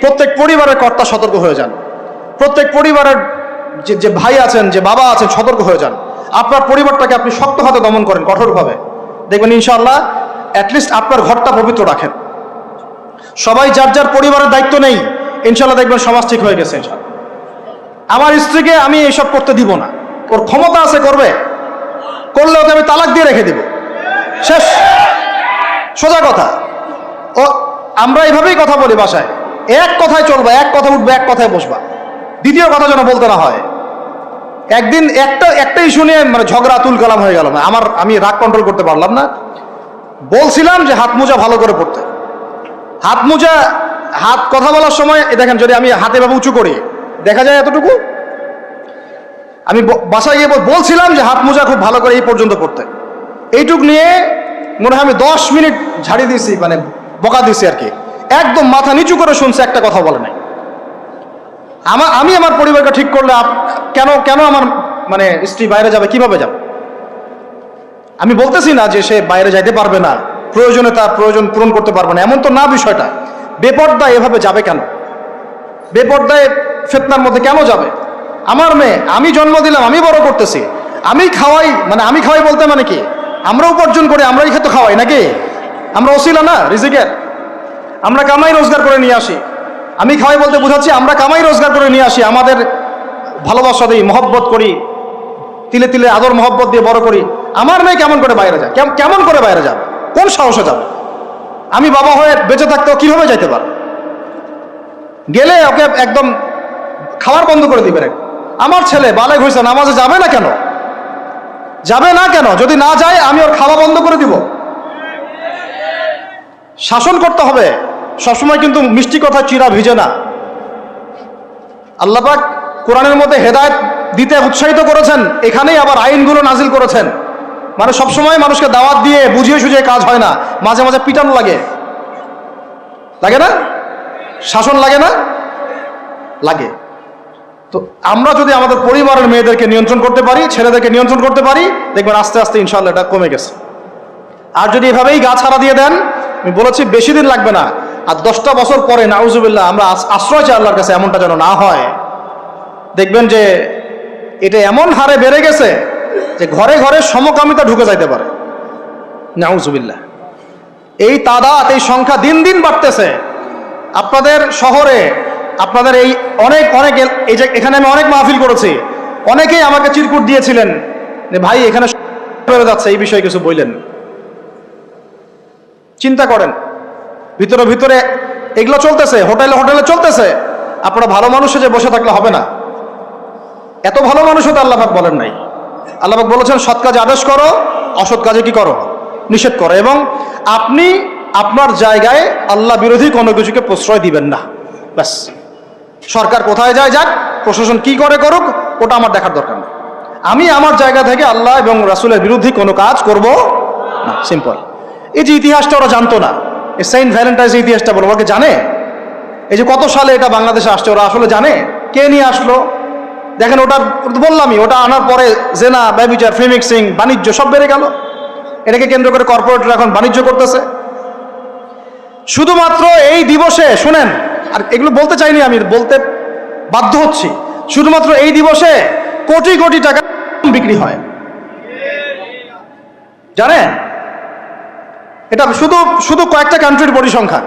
প্রত্যেক পরিবারের কর্তা সতর্ক হয়ে যান। প্রত্যেক পরিবারের যে যে ভাই আছেন, যে বাবা আছেন, সতর্ক হয়ে যান। আপনার পরিবারটাকে আপনি শক্ত হাতে দমন করেন কঠোরভাবে। দেখবেন ইনশাআল্লাহ অ্যাটলিস্ট আপনার ঘরটা পবিত্র রাখেন। সবাই যার যার পরিবারের দায়িত্ব নেই ইনশাল্লাহ দেখবেন সমাজ ঠিক হয়ে গেছে আমার স্ত্রীকে আমি এইসব করতে দিব না। ওর ক্ষমতা আছে, করবে। করলে ওকে আমি তালাক দিয়ে রেখে দিব। শেষ। সোজা কথা। ও, আমরা এইভাবেই কথা বলি বাসায়। এক কথায় চলবা, এক কথা উঠবে, এক কথায় বসবা। দ্বিতীয় কথা যেন বলতে না হয়, একদিন একটা একটা ইস্যু নিয়ে মানে ঝগড়া তুল কালাম হয়ে গেল আমার, আমি রাগ কন্ট্রোল করতে পারলাম না। বলছিলাম যে হাত মোজা ভালো করে পড়তে। হাত মোজা, হাত কথা বলার সময় দেখেন যদি আমি হাতে ভাবে উঁচু করি, দেখা যায় এতটুকু? আমি বাসায় গিয়ে বল- বলছিলাম যে হাত মোজা খুব ভালো করে এই পর্যন্ত পড়তে। এইটুক নিয়ে মনে হয় আমি দশ মিনিট ঝাড়ি দিয়েছি মানে বকা দিয়েছি আর কি। একদম মাথা নিচু করে শুনছে, একটা কথা বলে নাই। আমার আমি আমার পরিবারকে ঠিক করলে কেন কেন আমার মানে স্ত্রী বাইরে যাবে, কীভাবে যাবে? আমি বলতেছি না যে সে বাইরে যাইতে পারবে না, প্রয়োজনে তার প্রয়োজন পূরণ করতে পারবে না, এমন তো না বিষয়টা। বেপর্দা এভাবে যাবে কেন? বেপর্দায় ফেতনার মধ্যে কেন যাবে? আমার মেয়ে, আমি জন্ম দিলাম, আমি বড় করতেছি। আমি খাওয়াই মানে আমি খাওয়াই বলতে মানে কি? আমরা উপার্জন করি, আমরাই খেতে খাওয়াই, নাকি? আমরা ওসিলা না, রিজিকের? আমরা কামাই রোজগার করে নিয়ে আসি। আমি খাওয়াই বলতে বোঝাচ্ছি, আমরা কামাই রোজগার করে নিয়ে আসি, আমাদের ভালোবাসা দিই, মহব্বত করি, তিলে তিলে আদর মহব্বত দিয়ে বড় করি। আমার মেয়ে কেমন করে বাইরে যায়? কেম- কেমন করে বাইরে যাবে? কোন সাহসে যাবে? আমি বাবা হয়ে বেঁচে থাকতেও কীভাবে যাইতে পার গেলে ওকে একদম খাবার বন্ধ করে দিবে। আমার ছেলে বালেক হয়েছে নামাজে যাবে না কেন? যাবে না কেন? যদি না যায়, আমি ওর খাওয়া বন্ধ করে দিব। শাসন করতে হবে। সবসময় কিন্তু মিষ্টি কথা চিরা ভিজে না। আল্লাপাক কোরআনের মধ্যে হেদায়ত দিতে উৎসাহিত করেছেন, এখানেই আবার আইনগুলো নাজিল করেছেন। মানে সবসময় মানুষকে দাওয়াত দিয়ে বুঝিয়ে সুঝিয়ে কাজ হয় না, মাঝে মাঝে পিটানো লাগে। লাগে না? শাসন লাগে না? লাগে। তো আমরা যদি আমাদের পরিবারের মেয়েদেরকে নিয়ন্ত্রণ করতে পারি, ছেলেদেরকে নিয়ন্ত্রণ করতে পারি, দেখবেন আস্তে আস্তে ইনশাল্লাহ এটা কমে গেছে। আর যদি এভাবেই গা ছাড়া দিয়ে দেন, আমি বলেছি বেশি দিন লাগবে না। আর দশটা বছর পরে, নাউজুবিল্লাহ, আমরা আশ্রয় চাই আল্লাহর কাছে, এমনটা যেন না হয়। দেখবেন যে, এটা এমন হারে বেড়ে গেছে যে ঘরে ঘরে সমকামিতা ঢুকে যাইতে পারে। নাউজুবিল্লাহ। এই তাদাত, এই সংখ্যা দিন দিন বাড়তেছে। আপনাদের শহরে, আপনাদের এই অনেক অনেক এই যে এখানে আমি অনেক মাহফিল করেছি, অনেকেই আমাকে চিরকুট দিয়েছিলেন যে, ভাই, এখানে বেড়ে যাচ্ছে। এই বিষয়ে কিছু বললেন। চিন্তা করেন। ভিতরে ভিতরে এগুলো চলতেছে, হোটেলে হোটেলে চলতেছে। আপনারা ভালো মানুষে যে বসে থাকলে হবে না। এত ভালো মানুষও তো আল্লাহাক বলেন নাই। আল্লাহাক বলেছেন, সৎ কাজে আদেশ করো, অসৎ কাজে কি করো? নিষেধ করো। এবং আপনি আপনার জায়গায় আল্লাহ বিরোধী কোনো কিছুকে প্রশ্রয় দিবেন না। ব্যাস। সরকার কোথায় যায় যাক, প্রশাসন কি করে করুক, ওটা আমার দেখার দরকার নেই। আমি আমার জায়গা থেকে আল্লাহ এবং রাসুলের বিরুদ্ধে কোনো কাজ করব না। সিম্পল এই যে ইতিহাসটা ওরা জানতো না। সেন্ট ভ্যালেন্টাইন্স ইতিহাসটা বলো, ওরা কি জানে? এই যে কত সালে এটা বাংলাদেশে আসছে, ওরা আসলে জানে? কে নিয়ে আসলো? দেখেন ওটা বললামই, ওটা আনার পরে জেনা, ব্যবচার ফ্রিমিক্সিং বাণিজ্য সব বেড়ে গেল। এটাকে কেন্দ্র করে কর্পোরেটরা এখন বাণিজ্য করতেছে। শুধুমাত্র এই দিবসে, শুনেন, আর এগুলো বলতে চাইনি আমি, বলতে বাধ্য হচ্ছি। শুধুমাত্র এই দিবসে কোটি কোটি টাকা বিক্রি হয়। জানেন? এটা শুধু শুধু কয়েকটা কান্ট্রির পরিসংখ্যান।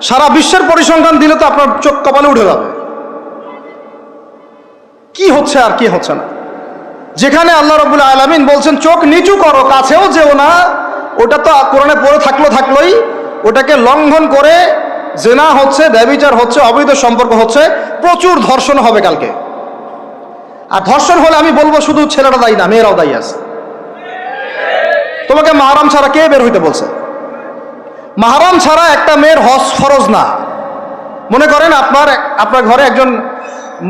সারা বিশ্বের পরিসংখ্যান দিলে তো আপনার চোখ কপালে উঠে যাবে। কি হচ্ছে আর কি হচ্ছে না? যেখানে আল্লাহ রবুল্লা আলমিন বলছেন, চোখ নিচু করো, কাছেও যেও না। ওটা তো কোরআনে পড়ে থাকল, থাকলোই। ওটাকে লঙ্ঘন করে জেনা হচ্ছে ব্যবিচার হচ্ছে, অবৈধ সম্পর্ক হচ্ছে। প্রচুর ধর্ষণ হবে কালকে। আর ধর্ষণ হলে আমি বলব, শুধু ছেলেটা দায়ী না, মেয়েরাও দায়ী আছে। তোমাকে মাহারাম ছাড়া কে বের হইতে বলছে? মাহারাম ছাড়া একটা মেয়ের হজ ফরজ না। মনে করেন আপনার আপনার ঘরে একজন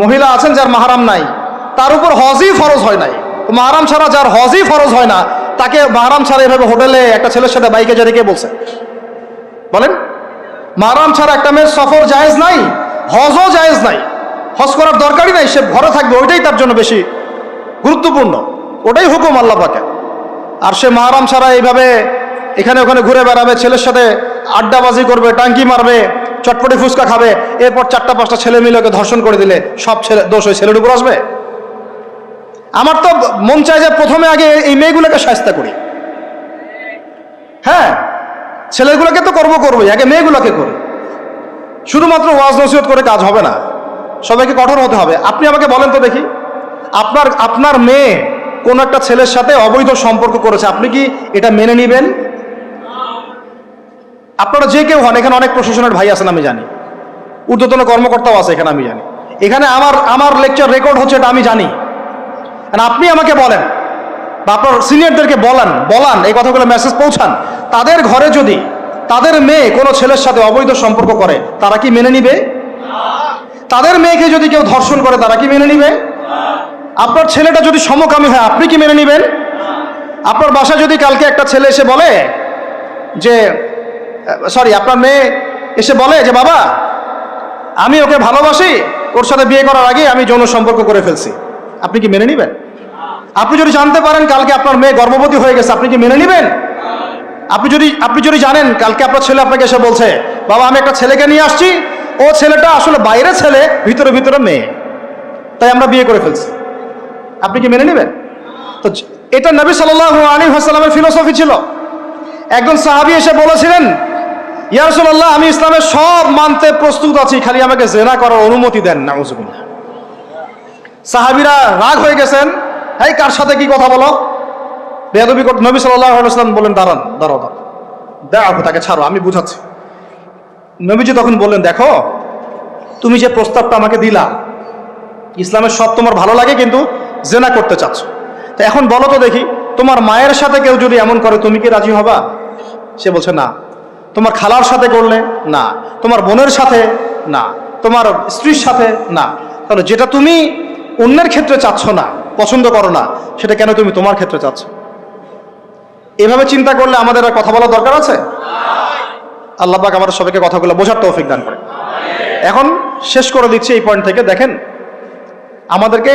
মহিলা আছেন যার মাহারাম নাই, তার উপর হজই ফরজ হয় নাই। মাহারাম ছাড়া যার হজই ফরজ হয় না, তাকে মাহারাম ছাড়া এভাবে হোটেলে একটা ছেলের সাথে বাইকে যেতে কে বলছে? বলেন? মাহারাম ছাড়া একটা মেয়ের সফর জায়েজ নাই, হজও জায়েজ নাই। হজ করার দরকারই নাই, সে ঘরে থাকবে, ওইটাই তার জন্য বেশি গুরুত্বপূর্ণ। ওটাই হুকুম আল্লাহ পাকে আর সে মাহারাম ছাড়া এইভাবে এখানে ওখানে ঘুরে বেড়াবে, ছেলের সাথে আড্ডাবাজি করবে, টাঙ্কি মারবে, চটপটি ফুচকা খাবে, এরপর চারটা পাঁচটা ছেলে মিলে ওকে ধর্ষণ করে দিলে সব ছেলে, দোষ ওই ছেলের উপর আসবে? আমার তো মন চায় যে প্রথমে আগে এই মেয়েগুলোকে সাহস্তা করি। হ্যাঁ ছেলেগুলোকে তো করব করবোই, আগে মেয়েগুলোকে করি। শুধুমাত্র ওয়াজ নসিহত করে কাজ হবে না, সবাইকে কঠোর হতে হবে। আপনি আমাকে বলেন তো দেখি, আপনার আপনার মেয়ে কোন একটা ছেলের সাথে অবৈধ সম্পর্ক করেছে, আপনি কি এটা মেনে নেবেন? আপনারা যে কেউ হন, এখানে অনেক প্রশাসনের ভাই আছেন, আমি জানি। ঊর্ধ্বতন কর্মকর্তাও আছে, এখানে আমি জানি। এখানে আমার আমার লেকচার রেকর্ড হচ্ছে এটা আমি জানি। আপনি আমাকে বলেন, বা আপনার সিনিয়রদেরকে বলান বলান, এই কথাগুলো মেসেজ পৌঁছান। তাদের ঘরে যদি তাদের মেয়ে কোনো ছেলের সাথে অবৈধ সম্পর্ক করে, তারা কি মেনে নিবে? তাদের মেয়েকে যদি কেউ ধর্ষণ করে, তারা কি মেনে নিবে? আপনার ছেলেটা যদি সমকামী হয়, আপনি কি মেনে নেবেন? আপনার বাসায় যদি কালকে একটা ছেলে এসে বলে যে সরি আপনার মেয়ে এসে বলে যে, বাবা, আমি ওকে ভালোবাসি, ওর সাথে বিয়ে করার আগে আমি যৌন সম্পর্ক করে ফেলছি। আপনি কি মেনে নেবেন? আপনি যদি জানতে পারেন কালকে আপনার মেয়ে গর্ভবতী হয়ে গেছে, আপনি কি মেনে নেবেন? আপনি যদি আপনি যদি জানেন কালকে আপনার ছেলে আপনাকে এসে বলছে, বাবা, আমি একটা ছেলেকে নিয়ে আসছি, ও ছেলেটা আসলে বাইরে ছেলে, ভিতরে ভিতরে মেয়ে। তাই আমরা বিয়ে করে ফেলছি। আপনি কি মেনে নেবেন? তো এটা নবী সাল্লাহ আলী হাসালামের ফিলোসফি ছিল। একজন সাহাবি এসে বলেছিলেন ইয়ারসুল্লাহ আমি ইসলামের সব মানতে প্রস্তুত আছি, খালি আমাকে জেনা করার অনুমতি দেন না সাহাবিরা রাগ হয়ে গেছেন এই কার সাথে কি কথা বলো? করতে নবী আলাইসাল্লাম বললেন, দাঁড়ান, দাঁড়াও দাঁড়াও তাকে ছাড়ো, আমি বুঝাচ্ছি। নবীজি তখন বললেন, দেখো, তুমি যে প্রস্তাবটা আমাকে দিলা, ইসলামের সব তোমার ভালো লাগে কিন্তু জেনা করতে চাচ্ছ। তো এখন বলো তো দেখি, তোমার মায়ের সাথে কেউ যদি এমন করে, তুমি কি রাজি হবা? সে বলছে, না। তোমার খালার সাথে করলে, না। তোমার বোনের সাথে, না। তোমার স্ত্রীর সাথে, না। তাহলে যেটা তুমি অন্যের ক্ষেত্রে চাচ্ছ না, পছন্দ করো না, সেটা কেন তুমি তোমার ক্ষেত্রে চাচ্ছ? এভাবে চিন্তা করলে আমাদের আর কথা বলার দরকার আছে? আল্লাহ পাক আমাদের সবাইকে কথাগুলো বোঝার তৌফিক দান করে। এখন শেষ করে দিচ্ছি এই পয়েন্ট থেকে। দেখেন, আমাদেরকে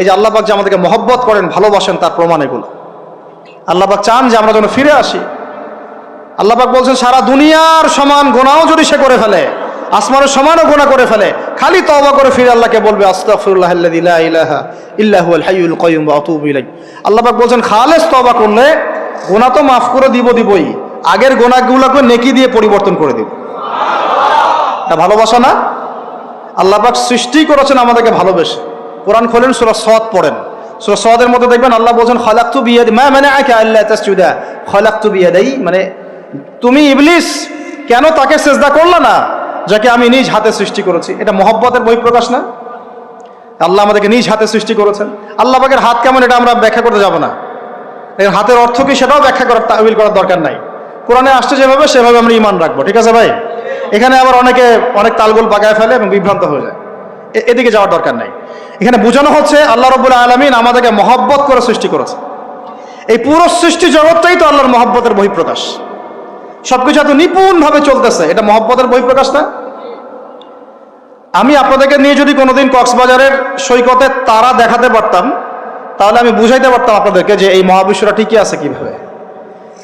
এই যে আল্লাহবাক যে আমাদেরকে মহব্বত করেন, ভালোবাসেন, তার প্রমাণ এগুলো। আল্লাহ পাক চান যে আমরা যেন ফিরে আসি। আল্লাহ পাক বলছেন, সারা দুনিয়ার সমান গোনাও যদি সে করে ফেলে, আসমানের সমানও গোনা করে ফেলে, খালি তওবা করে ফিরে আল্লাহকে বলবে, আস্তাগফিরুল্লাহ আল্লাযী ইলাহা ইল্লা হুয়াল হাইয়ুল কাইয়ুম ওয়া আতুবু ইলাইহি আল্লাহ পাক বলছেন, খালেস তওবা করলে গোনা তো মাফ করে দিব দিবই, আগের গোনাগুলোকে নেকি দিয়ে পরিবর্তন করে দিব। ভালোবাসা না? আল্লাহ পাক সৃষ্টি করেছেন আমাদেরকে ভালোবেসে। কোরআন খোলেন সূরা সওয়াদ পড়েন। সূরা সওয়াদের মধ্যে দেখবেন আল্লাহ বলছেন, খালাকতু বিয়াদি মা মানে আকা আল্লাহ তাসজুদা। খালাকতু বিয়াদাই মানে তুমি ইবলিস, কেন তাকে সেজদা করলে না, যাকে আমি নিজ হাতে সৃষ্টি করেছি? এটা মহব্বতের বহিঃপ্রকাশ না? আল্লাহ আমাদেরকে নিজ হাতে সৃষ্টি করেছেন। আল্লাহ পাকের হাত কেমন, এটা আমরা ব্যাখ্যা করতে যাব না। এর হাতের অর্থ কি সেটাও ব্যাখ্যা করার তাবিল করার দরকার নাই। কোরআনে আসছে যেভাবে, সেভাবে আমরা ইমান রাখব। ঠিক আছে ভাই? এখানে আবার অনেকে অনেক তালগোল পাকায় ফেলে এবং বিভ্রান্ত হয়ে যায়। এদিকে যাওয়ার দরকার নাই। এখানে বোঝানো হচ্ছে আল্লাহ রবুল্লা আলমিন আমাদেরকে মহব্বত করে সৃষ্টি করেছে এই পুরো সৃষ্টি জগৎটাই তো আল্লাহর মহব্বতের বহিঃপ্রকাশ। সবকিছু এত নিপুণভাবে চলতেছে, এটা মহব্বতের বহিঃপ্রকাশ না? আমি আপনাদেরকে নিয়ে যদি কোনোদিন কক্সবাজারের সৈকতে তারা দেখাতে পারতাম, তাহলে আমি বুঝাইতে পারতাম আপনাদেরকে যে এই মহাবিশ্বটা ঠিকই আছে কীভাবে।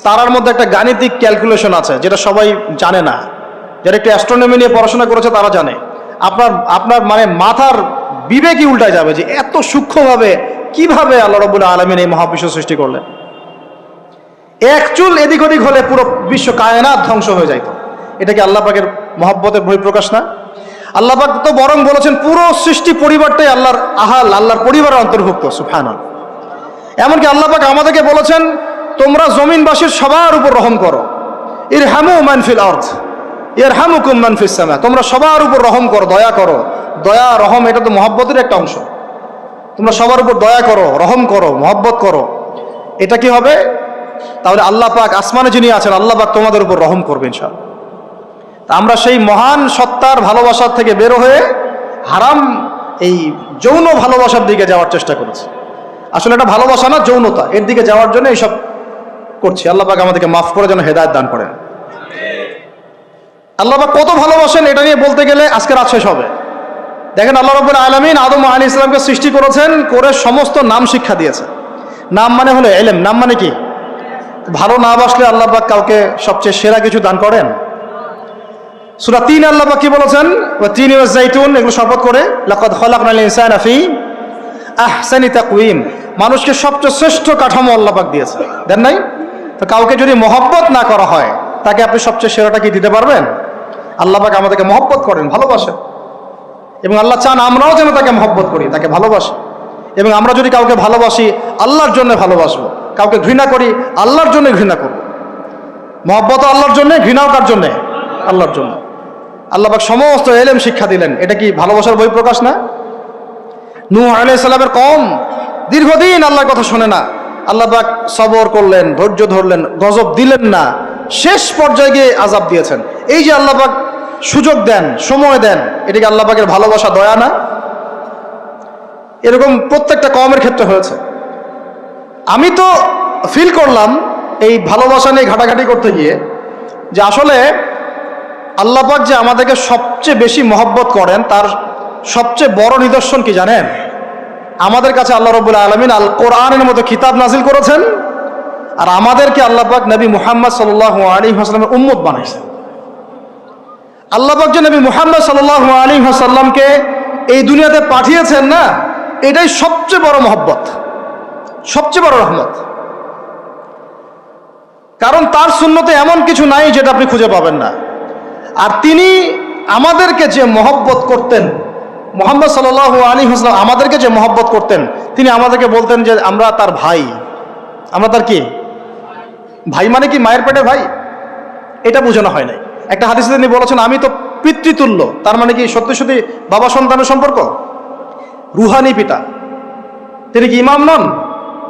তারার মধ্যে একটা গাণিতিক ক্যালকুলেশন আছে, যেটা সবাই জানে না। যারা একটু অ্যাস্ট্রোনমি নিয়ে পড়াশোনা করেছে, তারা জানে। আপনার আপনার মানে মাথার বিবেকই উল্টায় যাবে যে এত সূক্ষ্মভাবে কীভাবে আল্লাহ রবুল্লা আলমিন এই মহাবিশ্ব সৃষ্টি করলেন? এক চুল এদিক ওদিক হলে পুরো বিশ্ব কায়নাত ধ্বংস হয়ে যাইত। এটা কি আল্লাহ পাকের মহব্বতের বহিঃপ্রকাশ না? আল্লাহ পাক তো বরং বলেছেন, পুরো সৃষ্টি পরিবারটাই আল্লাহর আহাল, আল্লাহর পরিবারের অন্তর্ভুক্ত সুফান এমনকি আল্লাহ পাক আমাদেরকে বলেছেন, তোমরা জমিনবাসীর সবার উপর রহম করো। ইর হ্যামু মানফিল অর্থ এর হ্যামুকুম মানফিস সামা। তোমরা সবার উপর রহম করো, দয়া করো। দয়া, রহম, এটা তো মহব্বতের একটা অংশ। তোমরা সবার উপর দয়া করো, রহম করো, মহব্বত করো। এটা কি হবে? তাহলে আল্লাহ পাক আসমানে যিনি আছেন, আল্লাহ পাক তোমাদের উপর রহম করবেন সব আমরা সেই মহান সত্তার ভালোবাসার থেকে বের হয়ে হারাম এই যৌন ভালোবাসার দিকে যাওয়ার চেষ্টা করেছি। আসলে এটা ভালোবাসা না, যৌনতা। এর দিকে যাওয়ার জন্য এইসব করছি। আল্লাহ পাক আমাদেরকে মাফ করে যেন হেদায়ত দান করেন। আল্লাহ কত ভালোবাসেন এটা নিয়ে বলতে গেলে আজকে রাত শেষ হবে। দেখেন আল্লাহ রব্বুল আলমিন আদম আলী ইসলামকে সৃষ্টি করেছেন, করে সমস্ত নাম শিক্ষা দিয়েছে। নাম মানে হলো এলেম, নাম মানে কি? ভালো না বাসলে আল্লাহ পাক কাউকে সবচেয়ে সেরা কিছু দান করেন। সুরা তিন আল্লাহবাক কি বলেছেন? তিন জাইতুন এগুলো শপথ করে, লাকাদ খলাকনাল ইনসানা ফি আহসানি তাকওয়িম। মানুষকে সবচেয়ে শ্রেষ্ঠ কাঠামো আল্লাহবাক দিয়েছে। দেন নাই? তো কাউকে যদি মহব্বত না করা হয় তাকে আপনি সবচেয়ে সেরাটা কি দিতে পারবেন? আল্লাহ পাক আমাদেরকে মহব্বত করেন, ভালোবাসেন। এবং আল্লাহ চান আমরাও যেন তাকে মহব্বত করি, তাকে ভালোবাসি। এবং আমরা যদি কাউকে ভালোবাসি, আল্লাহর জন্য ভালোবাসবো। কাউকে ঘৃণা করি, আল্লাহর জন্য ঘৃণা করব। মহব্বত আল্লাহর জন্য, ঘৃণাও কার জন্যে? আল্লাহর জন্য। আল্লাহ পাক সমস্ত এলেম শিক্ষা দিলেন। এটা কি ভালোবাসার বই প্রকাশ না? নূহ আলাইহিস সালামের কম দীর্ঘদিন আল্লাহর কথা শোনে না। আল্লাহ পাক সবর করলেন, ধৈর্য ধরলেন, গজব দিলেন না। শেষ পর্যায়ে গিয়ে আজাব দিয়েছেন। এই যে আল্লাহ পাক সুযোগ দেন, সময় দেন এটাকে আল্লাহ পাকের ভালোবাসা, দয়া না? এরকম প্রত্যেকটা কমের ক্ষেত্রে হয়েছে। আমি তো ফিল করলাম এই ভালোবাসা নিয়ে ঘাটাঘাটি করতে গিয়ে যে আসলে আল্লাহ পাক যে আমাদেরকে সবচেয়ে বেশি মহব্বত করেন, তার সবচেয়ে বড় নিদর্শন কি জানেন? আমাদের কাছে আল্লাহ রবুল্লা আলমিন আল কোরআনের মতো কিতাব নাজিল করেছেন। আর আমাদেরকে আল্লাহ পাক নবী মুহাম্মদ সাল্লাহ আলী হাসলামের উম্মত বানাইছেন আল্লাহ পাক যে নবী মুহাম্মদ সাল্লাহ আলী হাসাল্লামকে এই দুনিয়াতে পাঠিয়েছেন না, এটাই সবচেয়ে বড় মহব্বত। সবচেয়ে বড় রহমত। কারণ তার শূন্যতে এমন কিছু নাই যেটা আপনি খুঁজে পাবেন না। আর তিনি আমাদেরকে যে মহব্বত করতেন, মোহাম্মদ সাল আলী হাসলাম আমাদেরকে যে মহব্বত করতেন, তিনি আমাদেরকে বলতেন যে আমরা তার ভাই। আমরা তার কি? ভাই মানে কি মায়ের পেটে ভাই? এটা বোঝানো হয় নাই। একটা হাদিসে তিনি বলেছেন, আমি তো পিতৃতুল্য, তার মানে কি সত্যি সত্যি বাবা সন্তানের সম্পর্ক? রুহানি পিতা। তিনি কি ইমাম নন?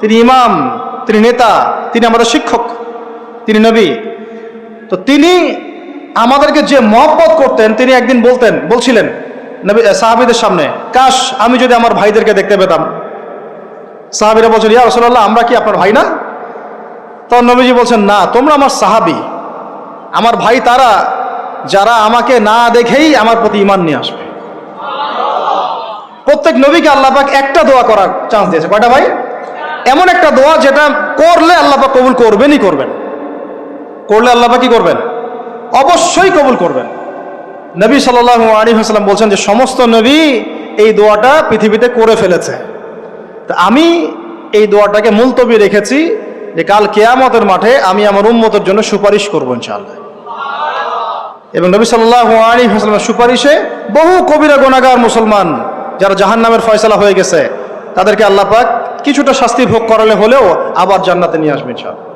তিনি ইমাম, তিনি নেতা, তিনি আমাদের শিক্ষক, তিনি নবী। তো তিনি আমাদেরকে যে মহব্বত করতেন, তিনি একদিন বলতেন, বলছিলেন, নবী সাহাবিদের সামনে, কাশ, আমি যদি আমার ভাইদেরকে দেখতে পেতাম। সাহাবিরা বলছেন, ইয়া রসল্লাহ আমরা কি আপনার ভাই না? তখন নবীজি বলছেন, না, তোমরা আমার সাহাবি। আমার ভাই তারা, যারা আমাকে না দেখেই আমার প্রতি ইমান নিয়ে আসবে। প্রত্যেক নবীকে আল্লাপাক একটা দোয়া করার চান্স দিয়েছে। কয়টা ভাই? এমন একটা দোয়া যেটা করলে আল্লাপাক কবুল করবেনই করবেন। করলে আল্লাপাক কি করবেন? অবশ্যই কবুল করবেন। নবী সাল্লাহ আলী হাসলাম বলছেন যে, সমস্ত নবী এই দোয়াটা পৃথিবীতে করে ফেলেছে। তা আমি এই দোয়াটাকে মুলতবি রেখেছি যে কাল কেয়ামতের মাঠে আমি আমার উন্মতের জন্য সুপারিশ করব ইনশাআল্লাহ। এবং নবী সাল্লাহ আলী হাসলামের সুপারিশে বহু কবিরা গোনাগার মুসলমান যারা জাহান নামের ফয়সলা হয়ে গেছে, তাদেরকে আল্লাহ পাক কিছুটা শাস্তি ভোগ করালে হলেও আবার জান্নাতে নিয়ে আসবে ইনশাআল্লাহ।